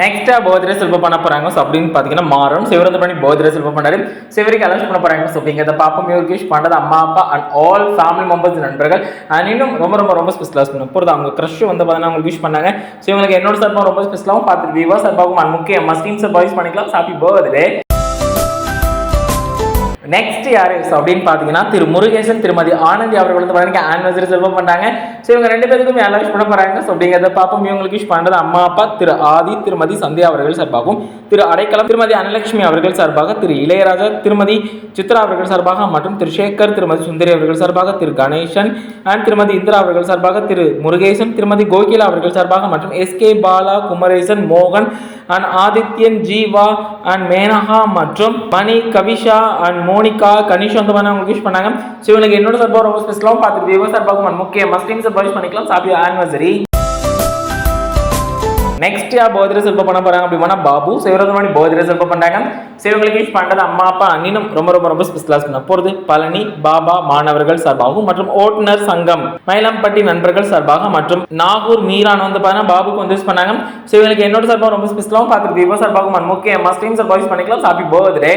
நெக்ஸ்ட்டாக போதிரை செல்வ பண்ண போகிறாங்க ஸோ அப்படின்னு பார்த்தீங்கன்னா மாறும். சிவரந்த பண்ணி போதிரை செல்வ பண்ணாரு சிவரிக்கு அலௌன்ஸ் பண்ண போகிறாங்க ஸோ அப்படிங்கிறத பாப்பம் யோகேஷ் பண்ணது அம்மா அப்பா அண்ட் ஆல் ஃபேமிலி மெம்பர்ஸ் நண்பர்கள் அண்ட் இன்னும் ரொம்ப ரொம்ப ரொம்ப ஸ்பெஷலாக பண்ண போகிறது அவங்க க்ரஷ் வந்து பார்த்தீங்கன்னா உங்களுக்கு விஷ் பண்ணாங்க. ஸோ இவங்களுக்கு என்னோட சார்பாக ரொம்ப ஸ்பெஷலாகவும் பார்த்துட்டு விவா சார்பாகவும் அண்ட் முக்கிய மஸ்டீம் சார் பாய்ஸ் பண்ணிக்கலாம். ஹாப்பி பர்த்டே நெக்ஸ்ட் யார்? அப்படின்னு பார்த்தீங்கன்னா திரு முருகேசன் திருமதி ஆனந்தி அவர்கள் வந்து பார்த்தீங்கன்னா ஆனிவர்சரி செல்வம் பண்ணுறாங்க ஸோ இவங்க ரெண்டு பேருக்கும் எல்லாம் விஷ் பண்ண போகிறாங்க ஸோ அப்படிங்கிறத பார்ப்போம். இவங்களுக்கு விஷ் பண்ணுறது அம்மா அப்பா திரு ஆதி திருமதி சந்தியா அவர்கள் சார்பாகவும் திரு அடைக்கலம் திருமதி அனலட்சுமி அவர்கள் சார்பாக திரு இளையராஜா திருமதி சித்ரா அவர்கள் சார்பாக மற்றும் திரு சேகர் திருமதி சுந்தரி அவர்கள் சார்பாக திரு கணேசன் அண்ட் திருமதி இந்திரா அவர்கள் சார்பாக திரு முருகேசன் திருமதி கோகிலா அவர்கள் சார்பாக மற்றும் எஸ்கே பாலா குமரேசன் மோகன் அண்ட் ஆதித்யன் ஜீவா அண்ட் மேனகா மற்றும் மணி கவிஷா அண்ட் மோனிகா கனிஷ் வந்து பண்ண அவங்க விஷ் பண்ணாங்க. ஸோ இவங்களுக்கு என்னோட சார்பாக ரொம்ப ஸ்பெஷலாகவும் பார்த்துட்டு விவோ முக்கிய மஸ்லிம் சார் விஷ் பண்ணிக்கலாம். ஹாப்பி ஆனிவர்சரி நெக்ஸ்ட் யார் பர்த்டே செல்ப பண்ண போறாங்க அப்படின்னா பாபு சிவரதமணி பர்த்டே செல்ப பண்றாங்க? சிவங்களுக்கு யூஸ் பண்றது அம்மா அப்பா அண்ணினும் ரொம்ப ரொம்ப ரொம்ப ஸ்பெஷலாக பண்ண போறது பழனி பாபா மாணவர்கள் சார்பாகவும் மற்றும் ஓட்டுநர் சங்கம் மயிலம்பட்டி நண்பர்கள் சார்பாக மற்றும் நாகூர் மீரான் வந்து பார்த்தீங்கன்னா பாபுக்கு வந்து யூஸ் பண்ணாங்க. ஸோ இவங்களுக்கு என்னோட சார்பாக ரொம்ப ஸ்பெஷலாகவும் பார்த்துட்டு தீபா சார்பாகவும் and முக்கிய மஸ்லிம் சார் யூஸ் பண்ணிக்கலாம். ஹாப்பி பர்த்டே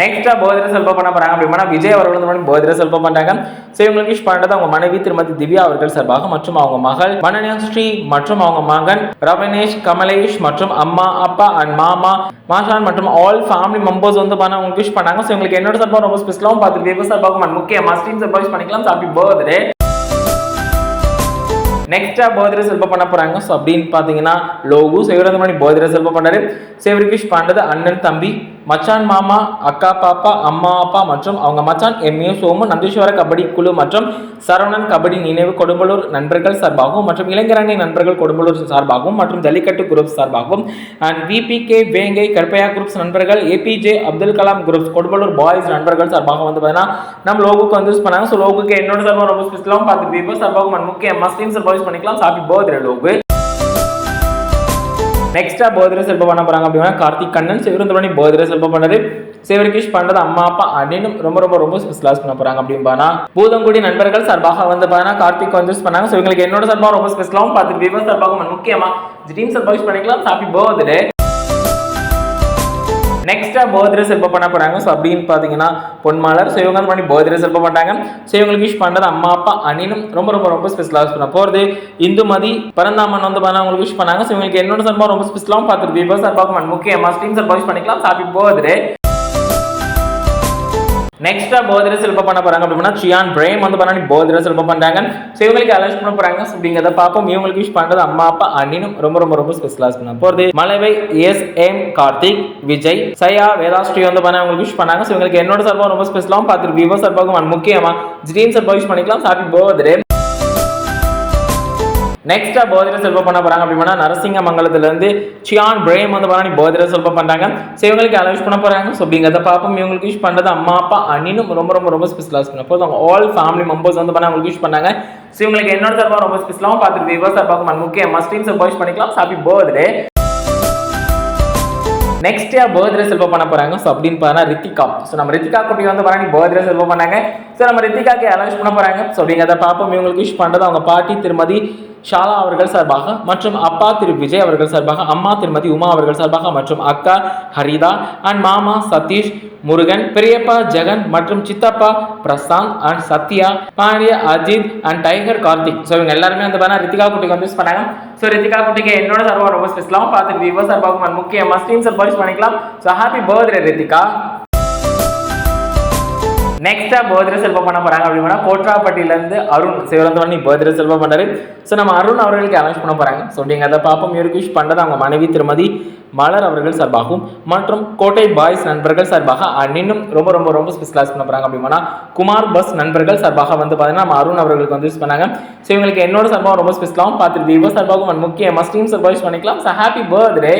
நெக்ஸ்ட்டாக போதிர செல்பம் பண்ண போகிறாங்க அப்படின்னா விஜய் அவர்கள் வந்து போதிர செல்பம் பண்ணுறாங்க பண்றாங்க. ஸோ இவங்களுக்கு விஷ் பண்ணுறது அவங்க மனைவி திருமதி திவ்யா அவர்கள் சார்பாக மற்றும் அவங்க மகள் மனநஸ்ரீ ஸ்ரீ மற்றும் அவங்க மகன் ரவனேஷ் கமலேஷ் மற்றும் அம்மா அப்பா அண்ட் மாமா மாஷான் மற்றும் ஆல் ஃபேமிலி மெம்பர்ஸ் வந்து பண்ண அவங்க விஷ் பண்ணாங்க ஸோ இவங்களுக்கு என்னோட சார்பாக ரொம்ப ஸ்பெஷலாகவும் பார்த்து விவசாய சார்பாகவும் and முக்கிய மஸ்டீம் சார்பாக விஷ் பண்ணிக்கலாம். ஹாப்பி பர்த்டே நெக்ஸ்ட்டாக போதிர செல்ப பண்ண போகிறாங்க ஸோ அப்படின்னு பார்த்தீங்கன்னா லோகு. சிவரந்தமணி போதிர செல்வம் பண்ணாரு சிவருக்கு விஷ் பண்ணுறது அண்ணன் தம்பி. மச்சான் மாமா அக்கா பாப்பா அம்மா அப்பா மற்றும் அவங்க மச்சான் எம்ஏ சோமு நந்தீஸ்வர கபடி குழு மற்றும் சரவணன் கபடி நினைவு கொடும்பலூர் நண்பர்கள் சார்பாகவும் மற்றும் இளைஞரணி நண்பர்கள் கொடும்பலூர் சார்பாகவும் மற்றும் ஜல்லிக்கட்டு குரூப் சார்பாகவும் அண்ட் விபிகே வேங்கை கற்பையா குரூப்ஸ் நண்பர்கள் APJ Abdul Kalam groups Kodumbalur boys நண்பர்கள் சார்பாக வந்து பார்த்தீங்கன்னா நம்ம லோகுக்கு வந்து யூஸ் பண்ணாங்க. ஸோ லோகுக்கு என்னோட சார்பாக ரொம்ப ஸ்பெஷலாகவும் பார்த்து விவோ சார்பாகவும் and முக்கிய மஸ்லிம் சார்பாக யூஸ் பண்ணிக்கலாம். Happy birthday Logu. நெக்ஸ்ட்டாக பர்த்டே செல்ப பண்ண போகிறாங்க அப்படின்னா கார்த்திக் கண்ணன் சிவருந்தமணி பர்த்டே செல்ப பண்ணது சிவரிகிஷ் பண்ணுறது அம்மா அப்பா அப்படின்னு ரொம்ப ரொம்ப ரொம்ப ஸ்பெஷலாஸ் பண்ண போகிறாங்க அப்படின்னா பூதங்குடி நண்பர்கள் சார்பாக வந்து பார்த்தா கார்த்திக் வந்து யூஸ் பண்ணாங்க. ஸோ இவங்களுக்கு என்னோட சார்பாக ரொம்ப ஸ்பெஷலாகவும் பார்த்து விவோ சார்பாகவும் முக்கியமாக டீம் சார்பாக யூஸ் பண்ணிக்கலாம். ஹாப்பி பர்த்டே நெக்ஸ்ட்டாக பர்த்டே செல்ப பண்ண போகிறாங்க ஸோ அப்படின்னு பார்த்தீங்கன்னா பொன்மாலர். ஸோ இவங்க பண்ணி பர்த்டே செல்ப பண்ணாங்க ஸோ இவங்களுக்கு விஷ் பண்ணுறது அம்மா அப்பா அணினும் ரொம்ப ரொம்ப ரொம்ப ஸ்பெஷலாக பண்ண போகிறது இந்துமதி பரந்தாமன் வந்து பண்ண அவங்களுக்கு விஷ் பண்ணாங்க. ஸோ இவங்களுக்கு என்னோட சார்பாக ரொம்ப ஸ்பெஷலாகவும் பார்த்துருக்கு விபோ சார்பாக முக்கியமாக ஸ்ட்ரீம் சார்பாக விஷ் பண்ணிக்கலாம். ஹாப்பி பர்த்டே நெக்ஸ்டா பர்த்டே செல்ப பண்ண போறாங்க. அப்படின்னா சியான் பிரேம் வந்து பண்ணி பர்த்டே செல்ப பண்றாங்க ஸோ இவங்களுக்கு அலர்ஜ் பண்ண போறாங்க. அப்படிங்கிறத பார்ப்போம். இவங்களுக்கு விஷ் பண்றது அம்மா அப்பா அண்ணினும் ரொம்ப ரொம்ப ரொம்ப ஸ்பெஷலாக பண்ண போறது மலைவை எஸ் எம் கார்த்திக் விஜய் சயா வேதாஸ்ரீ வந்து பண்ண அவங்களுக்கு விஷ் பண்ணாங்க. ஸோ இவங்களுக்கு என்னோட சார்பாக ரொம்ப ஸ்பெஷலாகவும் பார்த்துட்டு விவோ சார்பாகவும் முக்கியமா ஜீன் சார்பாக விஷ் பண்ணிக்கலாம். ஹாப்பி போதரே நெக்ஸ்ட்டாக போதிர செல்வம் பண்ண போகிறாங்க அப்படின்னா நரசிங்க மங்கலத்துல இருந்து சியான் பிரேம் வந்து பண்ணி போதிர செல்வம் பண்ணுறாங்க ஸோ இவங்களுக்கு அலௌன்ஸ் பண்ண போகிறாங்க ஸோ அப்படிங்கிறத பார்ப்போம். இவங்களுக்கு யூஸ் பண்ணுறது அம்மா அப்பா அண்ணினும் ரொம்ப ரொம்ப ரொம்ப ஸ்பெஷலாக பண்ண போதும் அவங்க ஆல் ஃபேமிலி மெம்பர்ஸ் வந்து பண்ண அவங்களுக்கு யூஸ் பண்ணாங்க. ஸோ இவங்களுக்கு என்னோட சார்பாக ரொம்ப ஸ்பெஷலாகவும் பார்த்துட்டு விவோ சார்பாக முக்கிய மஸ்டீம் சார் பண்ணிக்கலாம். Happy birthday next year birthday செல்வ பண்ண போறாங்க. ஸோ அப்படின்னு பார்த்தா ரித்திகா. ஸோ நம்ம ரித்திகா குட்டி வந்து பாருங்க பர்த்டே செல்வ பண்ணாங்க. ஸோ நம்ம ரித்திகாக்கு அலௌன்ஸ் பண்ண போறாங்க? ஸோ அப்படிங்கிறத பார்ப்போம். இவங்களுக்கு விஷ் பண்ணுறது அவங்க பாட்டி திருமதி ஷாலா அவர்கள் சார்பாக மற்றும் அப்பா திரு விஜய் அவர்கள் சார்பாக அம்மா திருமதி உமா அவர்கள் சார்பாக மற்றும் அக்கா ஹரிதா அண்ட் மாமா சதீஷ் முருகன் பெரியப்பா ஜெகன் மற்றும் சித்தப்பா Prashanth and Sathya Pandiya Ajith and tiger Karthik. So இவங்க எல்லாருமே வந்து பார்த்தா ரித்திகா குட்டிக்கு வந்து யூஸ் பண்ணாங்க. ஸோ ரித்திகா குட்டிக்கு என்னோட சார்பாக ரொம்ப ஸ்பெஷலாகவும் பார்த்துட்டு விவோ சார்பாகவும் முக்கிய மஸ்டீம் சார் யூஸ் பண்ணிக்கலாம். So happy birthday Rithika. நெக்ஸ்ட்டாக பர்த்டே செல்வம் பண்ண போகிறாங்க அப்படின்னா கோட்ராப்பட்டியிலேருந்து அருண் சிவரந்தவன் பர்த்டே செல்வம் பண்ணாரு ஸோ நம்ம அருண் அவர்களுக்கு அனௌன்ஸ் பண்ண போகிறாங்க ஸோ நீங்கள் அதை பார்ப்போம். இவருக்கு விஷ் பண்ணுறது அவங்க மனைவி திருமதி மலர் அவர்கள் சார்பாகவும் மற்றும் கோட்டை பாய்ஸ் நண்பர்கள் சார்பாக இன்னும் ரொம்ப ரொம்ப ரொம்ப ஸ்பெஷலாக பண்ண போகிறாங்க அப்படின்னா குமார் பஸ் நண்பர்கள் சார்பாக வந்து பார்த்தீங்கன்னா நம்ம அருண் அவர்களுக்கு வந்து யூஸ் பண்ணாங்க. ஸோ இவங்களுக்கு என்னோட சார்பாகவும் ரொம்ப ஸ்பெஷலாகவும் பார்த்துட்டு விவோ சார்பாகவும் முக்கியமாக முக்கிய சார்பாக யூஸ் பண்ணிக்கலாம். So happy birthday